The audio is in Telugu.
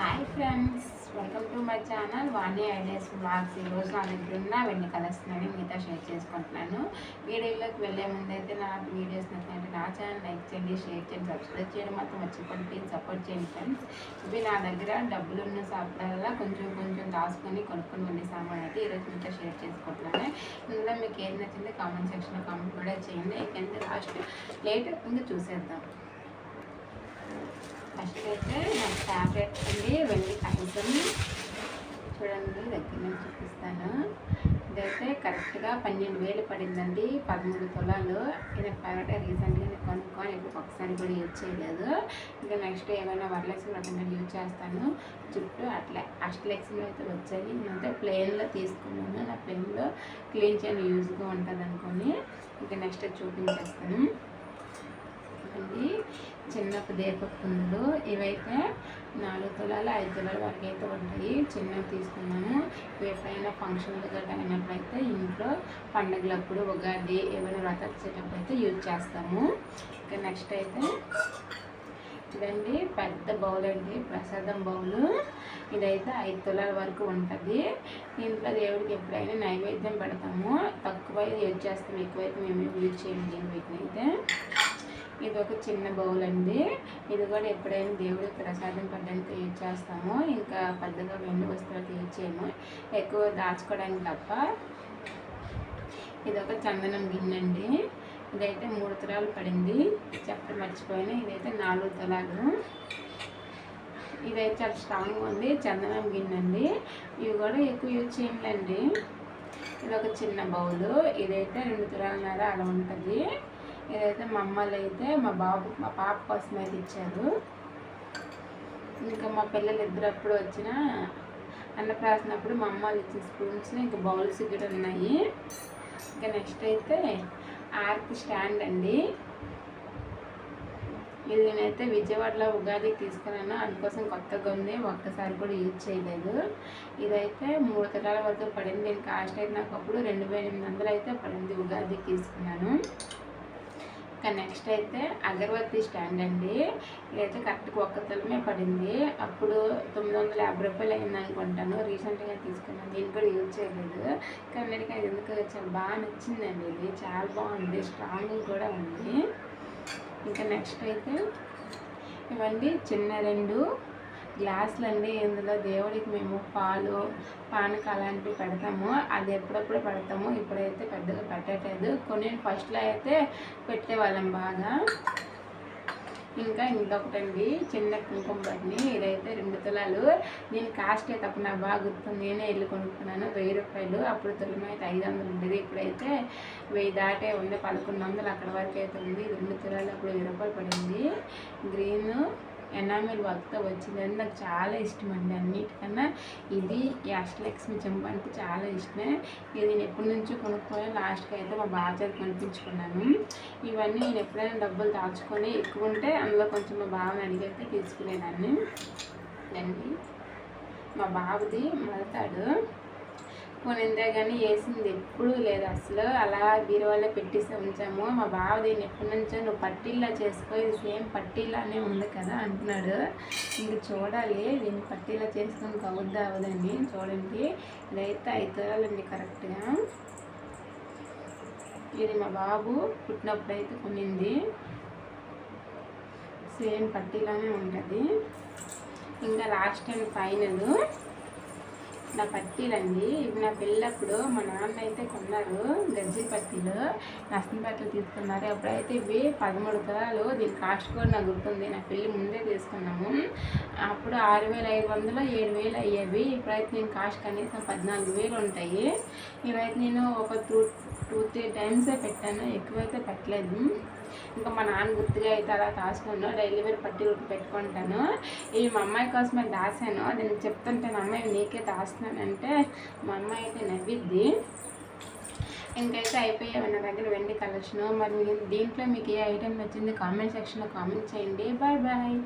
Hi friends welcome to my channel Vani ideas blogs ఈరోజు నా దగ్గర ఉన్న వెన్ని కలుస్తున్నాను మీతో షేర్ చేసుకుంటున్నాను. వీడియోలోకి వెళ్ళే ముందు అయితే నా వీడియోస్ నచ్చినట్టు నా ఛానల్ లైక్ చేయండి షేర్ చేయండి సబ్స్క్రైబ్ చేయడం మాత్రం మర్చిపోండి ప్లీజ్ సపోర్ట్ చేయండి ఫ్రెండ్స్ ఇవి నా దగ్గర డబ్బులు ఉన్న షాప్లలో కొంచెం కొంచెం దాచుకొని కొనుక్కొని వెళ్ళే సామాన్ అయితే ఈరోజు మీతో షేర్ చేసుకుంటున్నాను. ఇందులో మీకు ఏది నచ్చింది కామెంట్ సెక్షన్లో కామెంట్ కూడా చేయండి. ఇంకెంత లాస్ట్ లేట్ ఇంకా చూసేద్దాం. ఫస్ట్ అయితే నాకు ఫేవరెట్ అండి వెండి కనీసం చూడండి దగ్గర నుంచి చూపిస్తాను. ఇదైతే కరెక్ట్గా పన్నెండు వేలు పడిందండి పదమూడు తులాలు. ఇది ఫేవరెట్ రీసెంట్గా నేను కొనుక్కొని ఇప్పుడు ఒకసారి కూడా యూజ్ చేయలేదు. ఇంకా నెక్స్ట్ ఏమైనా వర్లెక్స్లో రకంగా యూజ్ చేస్తాను. చుట్టూ అట్లా అష్టలెక్స్లో అయితే వచ్చాయి నేనైతే ప్లెయిన్లో తీసుకున్నాను. నా ప్లెయిన్లో క్లీన్ చేయని యూజ్గా ఉంటుంది అనుకొని ఇంకా నెక్స్ట్ చూపించేస్తాను. ఇది చిన్నపు దీపపు ఇవైతే నాలుగు తులాలు ఐదు తులాల వరకు అయితే ఉంటాయి. చిన్నవి తీసుకున్నాము. ఎప్పుడైనా ఫంక్షన్లు గట్రా అయినప్పుడు అయితే ఇంట్లో పండుగలప్పుడు ఉగాది ఏమైనా వ్రతాలు చేసేటప్పుడు అయితే యూజ్ చేస్తాము. ఇంకా నెక్స్ట్ అయితే ఇదండి పెద్ద బౌల్ అండి. ప్రసాదం బౌలు ఇదైతే ఐదు తులాల వరకు ఉంటుంది. దీంట్లో దేవుడికి ఎప్పుడైనా నైవేద్యం పెడతాము. తక్కువ యూజ్ చేస్తాం ఎక్కువైతే మేము యూజ్ చేయండి వీటిని అయితే. ఇది ఒక చిన్న బౌల్ అండి. ఇది కూడా ఎప్పుడైనా దేవుడికి ప్రసాదం పడ్డానికి యూజ్ చేస్తాము. ఇంకా పెద్దగా వెండి వస్తువులకు యూజ్ చేయము. ఎక్కువ దాచుకోవడానికి తప్ప. ఇది ఒక చందనం గిన్నె అండి. ఇదైతే మూడు తరాలు పడింది. చెప్పడం మర్చిపోయాను. ఇదైతే నాలుగు తులాలు. ఇదైతే చాలా స్ట్రాంగ్ ఉంది. చందనం గిన్నె అండి. ఇవి కూడా ఎక్కువ యూజ్ చేయండి ఇది ఒక చిన్న బౌలు. ఇదైతే రెండు తులాలన్నర అలా ఉంటుంది. ఇదైతే మా అమ్మలు అయితే మా బాబు మా పాప కోసం అయితే ఇచ్చారు. ఇంకా మా పిల్లలు ఇద్దరు అప్పుడు వచ్చిన అన్నప్రాసినప్పుడు మా అమ్మ ఇచ్చిన స్పూన్స్ ఇంకా బౌల్స్ ఇక్కడ ఉన్నాయి. ఇంకా నెక్స్ట్ అయితే ఆర్క్ స్టాండ్ అండి. ఇది నేనైతే విజయవాడలో ఉగాదికి తీసుకున్నాను. అందుకోసం కొత్తగా ఉంది. ఒక్కసారి కూడా యూజ్ చేయలేదు. ఇదైతే మూడు తరాల వరకు పడింది. దీని కాస్ట్ అయితే నాకు అప్పుడు రెండు వేల ఎనిమిది వందలు అయితే పడింది ఉగాదికి తీసుకున్నాను. ఇంకా నెక్స్ట్ అయితే అగరబత్తి స్టాండ్ అండి. ఇదైతే కరెక్ట్గా ఒక్క తలమే పడింది. అప్పుడు తొమ్మిది వందల యాభై రూపాయలు అయింది అనుకుంటాను. రీసెంట్గా తీసుకున్నాను. దీన్ని కూడా యూజ్ చేయలేదు. కానీ నాకు ఎందుకు చాలా బాగా నచ్చిందండి ఇది. చాలా బాగుంది. స్ట్రాంగ్ కూడా ఉంది. ఇంకా నెక్స్ట్ అయితే ఇవండి చిన్న రెండు. గ్లాసులు అండి ఇందులో దేవుడికి మేము పాలు పానక అలాంటివి పెడతాము. అది ఎప్పుడప్పుడు పెడతాము. ఇప్పుడైతే పెద్దగా పెట్టట్లేదు. కొన్ని ఫస్ట్లో అయితే పెట్టేవాళ్ళం బాగా. ఇంకా ఇంకొకటండి చిన్న కుంకుమ బట్ని ఇదైతే రెండు తులాలు. నేను కాస్ట్ అయితే అప్పుడు నాకు బాగా గుర్తుంది. నేనే వెళ్ళి కొనుక్కున్నాను. వెయ్యి రూపాయలు. అప్పుడు తులం అయితే ఐదు వందలు ఉండేది. ఇప్పుడైతే వెయ్యి దాటే ఉంది. పదకొండు వందలు అక్కడ వరకు అయితే ఉంది. రెండు తులాలు అప్పుడు వెయ్యి రూపాయలు పడింది. గ్రీన్ ఎనామిల్ వర్క్తో వచ్చింది నాకు చాలా ఇష్టం అండి అన్నిటికన్నా. ఇది ఈ అష్టలక్ష్మి చెంప అంటే చాలా ఇష్టమే. ఇది నేను ఎప్పటి నుంచో కొనుక్కొని లాస్ట్కి అయితే మా బాగా కొనిపించుకున్నాను. ఇవన్నీ నేను ఎప్పుడైనా డబ్బులు దాచుకొని ఎక్కువ ఉంటే అందులో కొంచెం మా బావని అడిగైతే తీసుకునేదాన్ని. అండి. మా బాబుది మడతాడు కొనిందే కానీ వేసింది ఎప్పుడూ లేదు. అసలు అలా బీరువాలో పెట్టేసి ఉంచాము మా బావ దీన్ని ఎప్పటి నుంచో నువ్వు పట్టిల్లా చేసుకో ఇది సేమ్ పట్టిల్లానే ఉంది కదా అంటున్నాడు. ఇంక చూడాలి దీన్ని పట్టిల్లా చేసుకొని కవుద్దా అవదండి చూడండి. ఇదైతే అవుతుందండి కరెక్ట్గా. ఇది మా బాబు పుట్టినప్పుడు అయితే కొనింది. సేమ్ పట్టిలానే ఉంటుంది. ఇంకా లాస్ట్ అండ్ ఫైనల్. నా పట్టీలండి ఇవి నా పెళ్ళప్పుడు మా నాన్న అయితే కొన్నారు గజ్జి పట్టీలు నష్టం పట్టీలు తీసుకున్నారు. అప్పుడైతే ఇవి పదమూడు తరాలు. దీని కాస్ట్ కూడా నాకు గుర్తుంది. నా పెళ్ళి ముందే తీసుకున్నాము. అప్పుడు ఆరు వేల ఐదు వందలు ఏడు వేలు అయ్యేవి. ఇప్పుడైతే నేను కాస్ట్ కనీసం పద్నాలుగు వేలు ఉంటాయి. ఇవైతే నేను ఒక టూ టూ త్రీ టైమ్సే పెట్టాను. ఎక్కువైతే పెట్టలేదు. ఇంకా మా నాన్న గుర్తుగా అయితే అలా దాచుకున్నాను డైలీ వేర్ పట్టి రొట్టి పెట్టుకుంటాను. ఇవి మా అమ్మాయి కోసమే దాసాను నేను చెప్తుంటే అమ్మాయి నీకే దాస్తున్నానంటే మా అమ్మాయి అయితే నవ్విద్ది. ఇంకైతే అయిపోయాయి నా దగ్గర వెండి కలెక్షన్. మరి దీంట్లో మీకు ఏ ఐటెం నచ్చింది కామెంట్ సెక్షన్లో కామెంట్ చేయండి. Bye bye.